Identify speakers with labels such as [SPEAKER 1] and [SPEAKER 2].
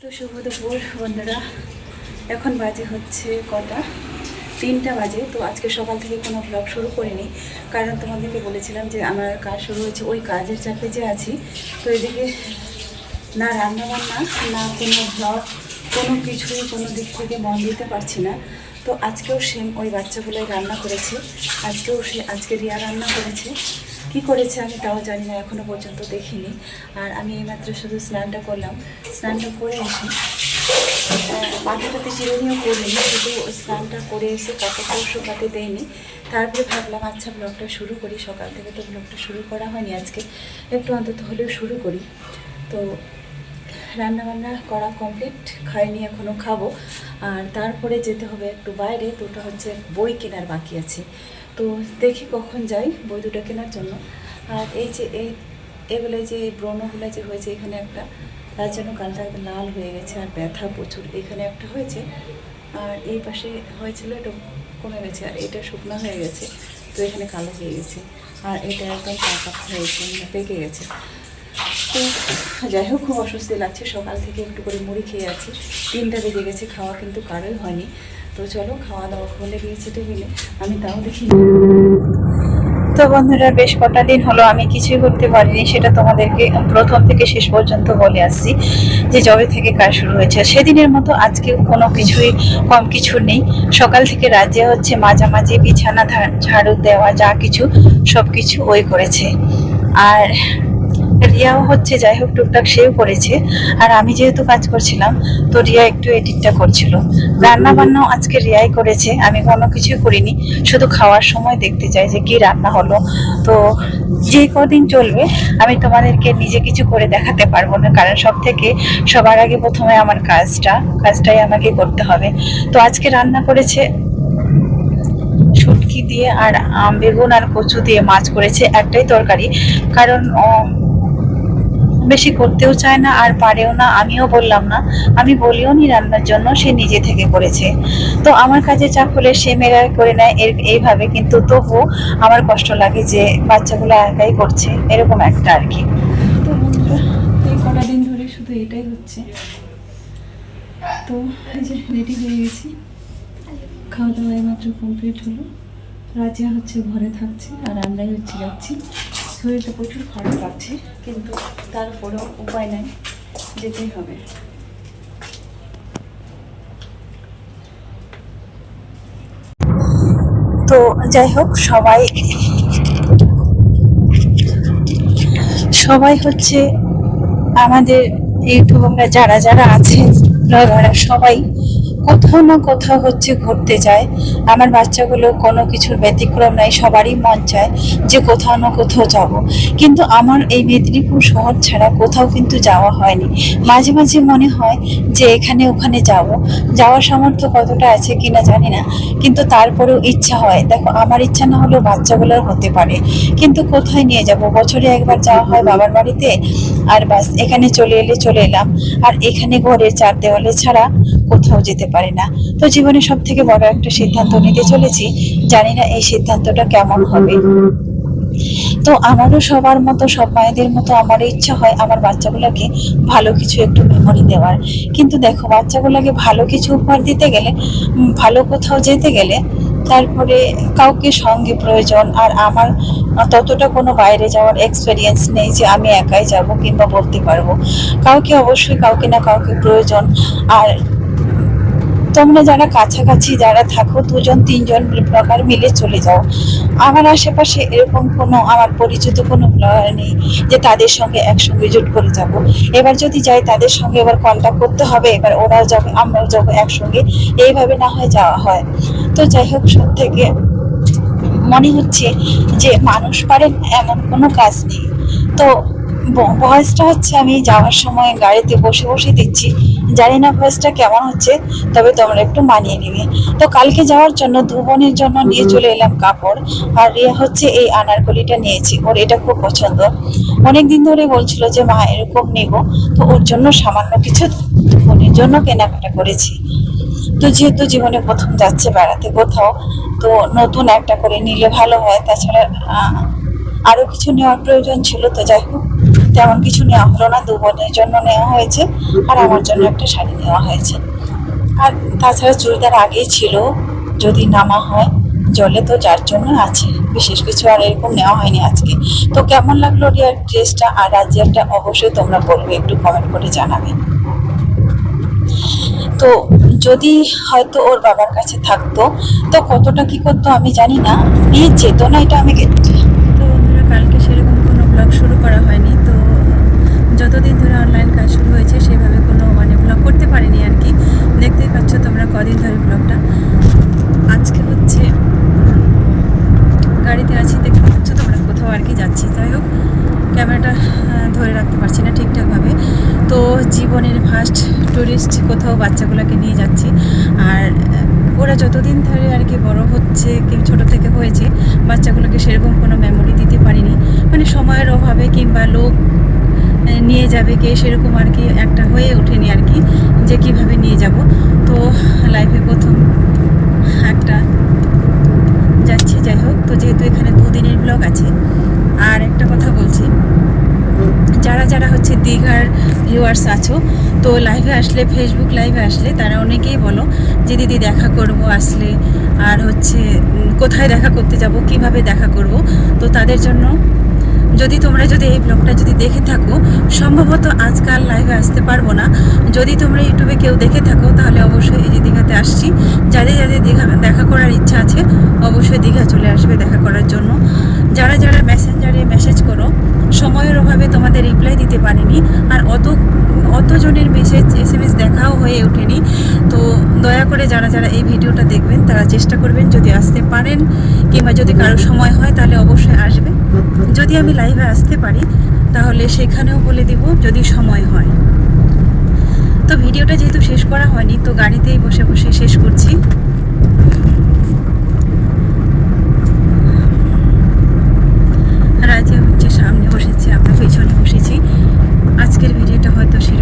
[SPEAKER 1] তো শুভ দুপুর, বন্ধুরা। এখন বাজে হচ্ছে কটা? তিনটা বাজে। তো আজকে সকাল থেকে কোনো ব্লগ শুরু করিনি। কারণ তোমাদেরকে বলেছিলাম যে আমার কাজ শুরু হয়েছে, ওই কাজের চাপে যে আছি। তো এদিকে না রান্নাবান্না, না কোনো ব্লগ কোনো কিছুই কোনো দিক থেকে মন দিতে পারছি না। তো আজকেও সেম ওই বাচ্চাগুলোই রান্না করেছে। আজকেও সে আজকে রিয়া রান্না করেছে। কি করেছে আমি তাও জানি না এখনও পর্যন্ত দেখিনি। আর আমি এইমাত্র শুধু স্নানটা করলাম। স্নানটা করে এসে মাথাটাতে চিরুনিও করিনি, শুধু স্নানটা করে এসে কাপড়টাও শুকাতে দেয়নি তারপরে ভাবলাম আচ্ছা ব্লগটা শুরু করি। সকাল থেকে তো ব্লগটা শুরু করা হয়নি আজকে। একটু অন্তত হলেও শুরু করি। তো রান্না বান্না করা কমপ্লিট খাইনি এখনও খাব। আর তারপরে যেতে হবে একটু বাইরে দুটো হচ্ছে বই কেনার বাকি আছে। তো দেখি কখন যাই বই দুটো কেনার জন্য। আর এই যে, এই, এগুলো যে এই ব্রণগুলো যে হয়েছে, এখানে একটা, তার জন্য গালটা লাল হয়ে গেছে আর ব্যথা প্রচুর। এখানে একটা হয়েছে, আর এই পাশে হয়েছিল এটা কমে গেছে, আর এটা শুকনো হয়ে গেছে, তো এখানে কালো হয়ে গেছে। আর এটা একদম পাকা হয়েছে মানে পেকে গেছে। তো যাই হোক, খুব অস্বস্তি লাগছে। সকাল থেকে একটু করে মুড়ি খেয়ে আছি। তিনটা বেজে গেছে, খাওয়া কিন্তু কারোই হয়নি। তো চলো খাওয়া দাওয়া হলে গিয়েছে টেবিলে। আমি তাও দেখি তো বন্ধুরা, বেশ কটা দিন হলো আমি কিছুই করতে পারিনি, সেটা তোমাদেরকে প্রথম থেকে শেষ পর্যন্ত বলে আসছি যে জবে থেকে কাজ শুরু হয়েছে। সেদিনের মতো আজকে কোনো কিছুই কম কিছু নেই। সকাল থেকে রাজ্যে হচ্ছে মাঝামাঝি বিছানা ঝাড়ু দেওয়া, যা কিছু সব কিছু ওই করেছে। আর রিয়াও হচ্ছে, যাই হোক, টুকটাক সেও করেছে। আর আমি যেহেতু কাজ করছিলাম, তো রিয়া একটু এডিটটা করছিল। রান্না বান্নাও আজকে রিয়াই করেছে, আমি কোনো কিছু করিনি। শুধু খাওয়ার সময় দেখতে চাই যে কি রান্না হলো। তো যে কদিন চলবে, আমি তোমাদেরকে নিজে কিছু করে দেখাতে পারব না, কারণ সব থেকে সবার আগে প্রথমে আমার কাজটা, কাজটাই আমাকে করতে হবে। তো আজকে রান্না করেছে শুটকি দিয়ে আর বেগুন আর কচু দিয়ে মাছ করেছে একটাই তরকারি। কারণ বেশি করতেও চায় না আর পারেও না, আমিও বললাম না। আমি বলিও নি রান্নার জন্য, সে নিজে থেকে করেছে। তো আমার কাজে চাপ হলে সে মেয়েরা করে নেয় এর, এইভাবে, কিন্তু তবুও আমার কষ্ট লাগে যে বাচ্চাগুলো একাই করছে, এরকম একটা আর কি। তো এই কটা দিন ধরে শুধু এটাই হচ্ছে। তো যে রেডি হয়ে গেছি। খাওয়া দাওয়া এইমাত্র কমপ্লিট হলো। রাজিয়া হচ্ছে ঘরে থাকছে, আর আমরাই হচ্ছে যাচ্ছি। শরীরটা প্রচুর খারাপ লাগছে কিন্তু তারপরেও উপায় নাই, যেতেই হবে। তো যাই হোক, সবাই সবাই হচ্ছে আমাদের ইউটিউবাররা যারা যারা আছে সবাই কোথাও না কোথাও হচ্ছে ঘুরতে যায়। আমার বাচ্চাগুলো কোনো কিছুর ব্যতিক্রম নাই, সবারই মন চায় যে কোথাও না কোথাও যাব। কিন্তু আমার এই মেদিনীপুর শহর ছাড়া কোথাও কিন্তু যাওয়া হয়নি। মাঝে মাঝে মনে হয় যে এখানে ওখানে যাব। যাওয়ার সামর্থ্য কতটা আছে কিনা জানি না। কিন্তু তারপরেও ইচ্ছা হয়। দেখো, আমার ইচ্ছা না হলেও বাচ্চাগুলোর হতে পারে। কিন্তু কোথায় নিয়ে যাব? বছরে একবার যাওয়া হয় বাবার বাড়িতে? আর বাস, এখানে চলে এলে চলে এলাম। আর এখানে ঘরের চার দেওয়ালে ছাড়া কোথাও যেতে পারি না। তো জীবনে সব থেকে বড় একটা সিদ্ধান্ত নিতে চলেছি, জানি না এই সিদ্ধান্তটা কেমন হবে। তো আমারও সবার মতো, সব মায়েদের মতো আমারও ইচ্ছা হয় আমার বাচ্চাগুলোকে ভালো কিছু একটু মেমোরি দেওয়ার। কিন্তু দেখো, বাচ্চাগুলোকে ভালো কিছু উপহার দিতে গেলে ভালো কোথাও যেতে গেলে তারপরে কাউকে সঙ্গে প্রয়োজন আর আমার ততটা কোনো বাইরে যাওয়ার এক্সপিরিয়েন্স নেই যে আমি একাই যাব কিংবা বলতে পারব। কাউকে অবশ্যই কাউকে না কাউকে প্রয়োজন আর তোমরা যারা কাছাকাছি যারা থাকো, দুজন, তিনজন ব্লগার মিলে চলে যাও। আমার আশেপাশে এরকম কোনো, আমার পরিচিত কোনো ব্লগার নেই যে তাদের সঙ্গে একসঙ্গে জুট করে যাব। এবার যদি যাই, তাদের সঙ্গে এবার কন্ট্যাক্ট করতে হবে, এবার ওরাও যাবে, আমরাও যাব একসঙ্গে। এইভাবে না হয় যাওয়া হয়। তো যাই হোক সব থেকে মনে হচ্ছে যে মানুষ পারেন এমন কোনো কাজ নেই। তো ভয়েসটা হচ্ছে আমি যাওয়ার সময় গাড়িতে বসে বসে দিচ্ছি জানি না ভয়েসটা কেমন হচ্ছে তবে তোমরা একটু মানিয়ে নিবে। তো কালকে যাওয়ার জন্য দু বোনের জন্য নিয়ে চলে এলাম কাপড় আর রিয়া হচ্ছে এই আনারকলিটা নিয়েছি ওর এটা খুব পছন্দ। অনেক দিন ধরে বলছিল যে মা এরকম নেব। তো ওর জন্য সামান্য কিছু দু বোনের জন্য কেনাকাটা করেছি। তো যেহেতু জীবনে প্রথম যাচ্ছে বেড়াতে কোথাও তো নতুন একটা করে নিলে ভালো হয়। তাছাড়া আহ, আরও কিছু নেওয়ার প্রয়োজন ছিল তো যাই হোক তেমন কিছু নেওয়া হলো না, দু বোনের জন্য নেওয়া হয়েছে আর আমার জন্য একটা শাড়ি নেওয়া হয়েছে। আর তাছাড়া চুড়িদার আগেই ছিল, যদি নামা হয়, জলে তো যার জন্য আছে, বিশেষ কিছু আর এরকম নেওয়া হয়নি আজকে। তো কেমন লাগল রিয়ার ড্রেসটা? আর রাজিয়ারটা অবশ্যই তোমরা বলবে, একটু কমেন্ট করে জানাবে। তো যদি হয়তো ওর বাবার কাছে থাকতো, তো কতটা কি করতো আমি জানি না। নিয়ে যেত না এটা আমি
[SPEAKER 2] কালকে সেরকম কোনো ব্লগ শুরু করা হয়নি, তো যতদিন ধরে অনলাইন কাজ শুরু হয়েছে, সেভাবে কোনো মানে ব্লগ করতে পারিনি আর কি। দেখতেই পাচ্ছ তোমরা কদিন ধরে ব্লগটা আজকে হচ্ছে, গাড়িতে আছি, দেখতে পাচ্ছ তোমরা কোথাও আর কি যাচ্ছি। যাই হোক ক্যামেরাটা ধরে রাখতে পারছি না ঠিকঠাকভাবে। তো জীবনের ফার্স্ট ট্যুরিস্ট কোথাও বাচ্চাগুলোকে নিয়ে যাচ্ছি। আর ওরা যতদিন ধরে আর কি বড় হচ্ছে কি ছোটো থেকে হয়েছে, বাচ্চাগুলোকে সেরকম কোনো মেমোরি দিতে পারিনি। মানে সময়ের অভাবে কিংবা লোক নিয়ে যাবে কে সেরকম আর কি একটা হয়ে ওঠেনি আর কি, যে কীভাবে নিয়ে যাব। তো লাইফে প্রথম একটা যাচ্ছি, যাই হোক। তো যেহেতু এখানে দুদিনের ব্লগ আছে, আর একটা কথা বলছি, যারা যারা হচ্ছে দীঘার ভিউয়ার্স আছো, তো লাইভে আসলে ফেসবুক লাইভে আসলে তারা অনেকেই বলো যে, দিদি, দেখা করব আসলে, আর হচ্ছে কোথায় দেখা করতে যাব, কীভাবে দেখা করব? তো তাদের জন্য যদি তোমরা যদি এই ব্লগটা যদি দেখে থাকো, সম্ভবত আজকাল লাইভে আসতে পারব না। যদি তোমরা ইউটিউবে কেউ দেখে থাকো, তাহলে অবশ্যই এই যে দীঘাতে আসছি। যাদের যাদের দীঘা, দেখা করার ইচ্ছা আছে, অবশ্যই দীঘা চলে আসবে দেখা করার জন্য। যারা যারা মেসেঞ্জারে মেসেজ করো, সময়ের অভাবে তোমাদের রিপ্লাই দিতে পারিনি। আর অত, অতজনের মেসেজ এস এম এস দেখাও হয়ে ওঠেনি। দয়া করে যারা যারা এই ভিডিওটা দেখবেন, তারা চেষ্টা করবেন যদি আসতে পারেন কিংবা যদি কারও সময় হয় তাহলে অবশ্যই আসবে যদি আমি লাইভে আসতে পারি, তাহলে সেখানেও বলে দিব যদি সময় হয়। তো ভিডিওটা যেহেতু শেষ করা হয়নি, তো গাড়িতেই বসে বসে শেষ করছি।
[SPEAKER 1] রাজা হচ্ছে, সামনে বসেছি, আমরা পিছনে বসেছি। আজকের ভিডিওটা হয়তো শেষ